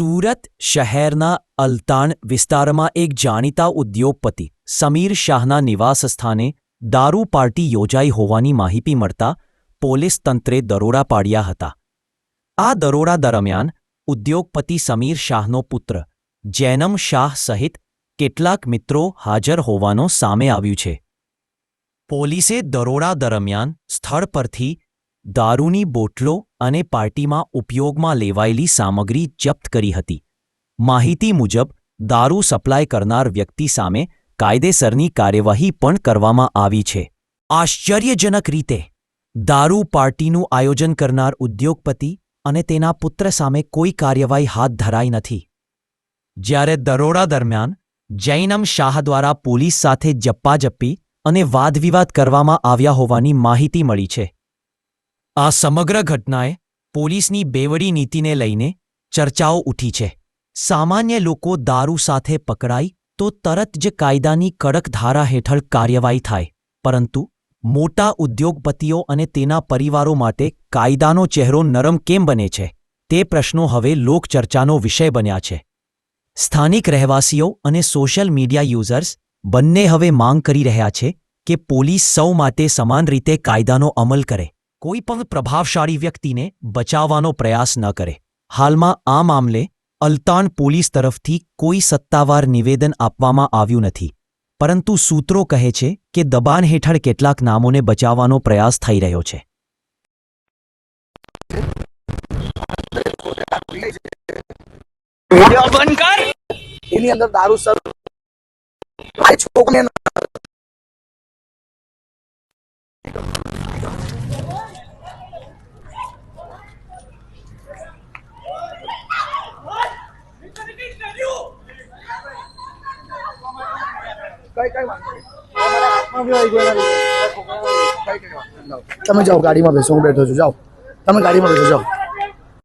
સુરત શહેરના અલતાણ વિસ્તારમાં એક જાણીતા ઉદ્યોગપતિ, સમીર શાહના નિવાસસ્થાને દારૂ પાર્ટી યોજાઈ હોવાની માહિતી મળતા પોલીસ તંત્રે દરોડા પાડ્યા હતા. આ દરોડા દરમિયાન ઉદ્યોગપતિ સમીર શાહનો પુત્ર, જૈનમ શાહ સહિત કેટલાક મિત્રો હાજર હોવાનો સામે આવ્યું છે. પોલીસે દરોડા દરમિયાન સ્થળ પરથી દારૂની બોટલો અને પાર્ટીમાં ઉપયોગમાં લેવાયેલી સામગ્રી જપ્ત કરી હતી. માહિતી મુજબ, દારૂ સપ્લાય કરનાર વ્યક્તિ સામે કાયદેસરની કાર્યવાહી પણ કરવામાં આવી છે. આશ્ચર્યજનક રીતે, દારૂ પાર્ટીનું આયોજન કરનાર ઉદ્યોગપતિ અને તેના પુત્ર સામે કોઈ કાર્યવાહી હાથ ધરાઈ નથી. જ્યારે દરોડા દરમિયાન જૈનમ શાહ દ્વારા પોલીસ સાથે જપ્પાજપ્પી અને વાદવિવાદ કરવામાં આવ્યા હોવાની માહિતી મળી છે. આ સમગ્ર ઘટનાએ પોલીસની બેવડી નીતિને લઈને ચર્ચાઓ ઉઠી છે. સામાન્ય લોકો દારૂ સાથે પકડાય તો તરત જ કાયદાની કડક ધારા હેઠળ કાર્યવાહી થાય, પરંતુ મોટા ઉદ્યોગપતિઓ અને તેના પરિવારો માટે કાયદાનો ચહેરો નરમ કેમ બને છે? તે પ્રશ્નો હવે લોકચર્ચાનો વિષય બન્યા છે. સ્થાનિક રહેવાસીઓ અને સોશિયલ મીડિયા યુઝર્સ બંને હવે માંગ કરી રહ્યા છે કે પોલીસ સૌ માટે સમાન રીતે કાયદાનો અમલ કરે. કોઈ પણ પ્રભાવશાળી વ્યક્તિને બચાવવાનો પ્રયાસ ન કરે. હાલમાં આ મામલે અલ્તાન પોલીસ તરફથી કોઈ સત્તાવાર નિવેદન આપવામાં આવ્યું નથી. પરંતુ સૂત્રો કહે છે કે દબાણ હેઠળ કેટલાક નામોને બચાવવાનો પ્રયાસ થઈ રહ્યો છે છોકને કઈ કઈ વાંધો નહીં. હાથમાં બી આવી ગયો એના લીધે. કઈ કઈ વાંધો નહીં. તમે જાઓ ગાડીમાં બેસો હું બેઠો છું. જાઓ. તમે ગાડીમાં બેસો જાઓ.